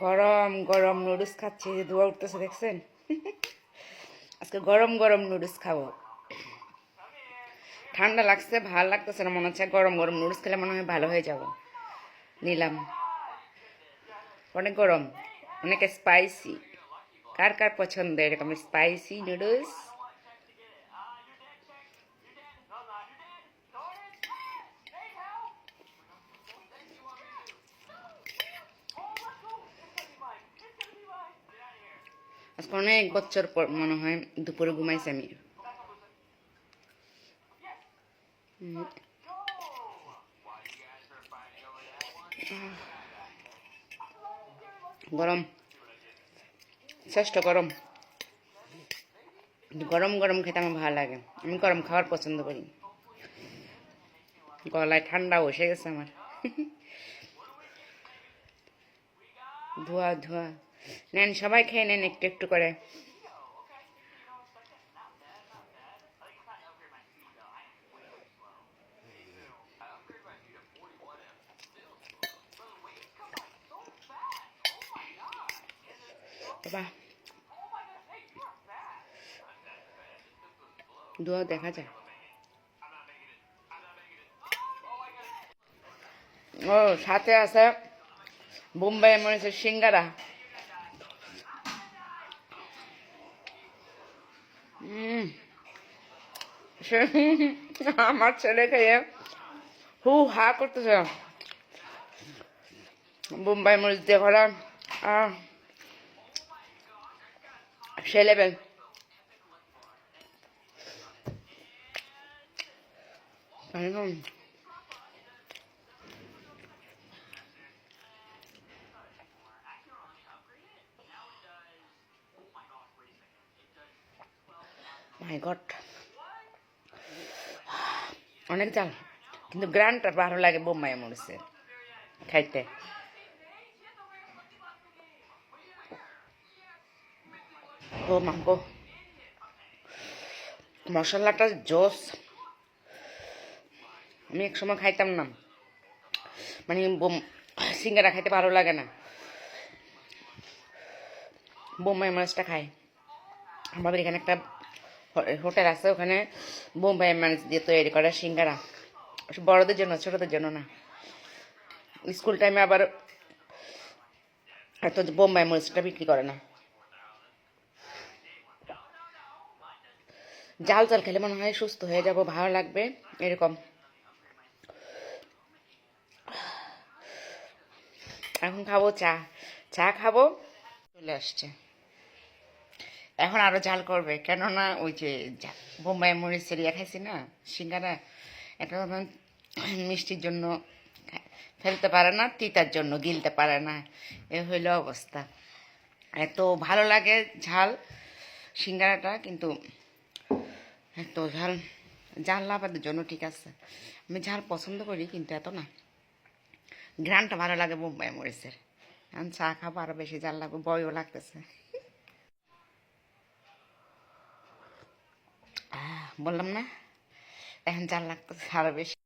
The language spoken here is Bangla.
গরম গরম নুডলস খাচ্ছি যে ধোয়া উঠতেছে, দেখছেন? আজকে গরম গরম নুডলস খাব। ঠান্ডা লাগছে, ভালো লাগতেছে না, মনে হচ্ছে গরম গরম নুডলস খেলে মনে হয় ভালো হয়ে যাব। নিলাম। অনেক গরম, অনেক স্পাইসি কার কার পছন্দ এরকম স্পাইসি নুডলস? অনেক বছর পর মনে হয় দুপুরে ঘুমাইছি আমি। গরম। শ্রেষ্ঠ গরম। গরম গরম খেতে আমার ভালো লাগে। আমি গরম খাওয়ার পছন্দ করি। গলায় ঠান্ডা বসে গেছে আমার। ধোয়া ধোয়া। নেন, সবাই খেয়ে নেন একটু একটু করে। দেখা যায়। ও, সাথে আছে বোম্বাই মরিচের সিঙ্গারা উম। সে- আমার ছেলে খেয়ে হু হা করতেছে। বোম্বাই মরিচ দিয়ে করা সে লেভেল একদম মাই গড অনেক জাল কিন্তু গ্রানটা ভালো লাগে বোম্বাই মরিচের। খাইতে। ও মাগো মশলাটা জোস। আমি এক সময় খাইতাম না। মানে সিঙ্গারা খাইতে ভালো লাগে না। বোম্বাই মাছটা খাই। আমাদের এখানে একটা হোটেল আছে, ওখানে বোম্বাই মাছ দিয়ে তৈরি করা সিঙ্গারা। বড়দের জন্য, ছোটদের জন্য না। স্কুল টাইমে আবার এত বোম্বাই মরিচটা বিক্রি করে না। জাল জাল খেলে মনে হয় সুস্থ হয়ে যাব, ভালো লাগবে, এরকম। এখন খাব চা। চা খাব, চলে আসছে। এখন আরও ঝাল করবে। কেননা ওই যে বোম্বাই মরিচের ইয়ে খাইছি না, সিঙ্গারা তখন মিষ্টির জন্য ফেলতে পারে না, তিতার জন্য গিলতে পারে না। এ হইল অবস্থা। এত ভালো লাগে ঝাল, সিঙ্গারাটা, কিন্তু এত ঝাল ঝাল লাভাদের জন্য ঠিক আছে। আমি ঝাল পছন্দ করি, কিন্তু এত না। গ্রানটা ভালো লাগে বোম্বাই মরিচের। এখন চা খাব, আরও বেশি জাল লাগবে বয়ও লাগতেছে। বললাম না এখন জাল লাগতেছে আরও বেশি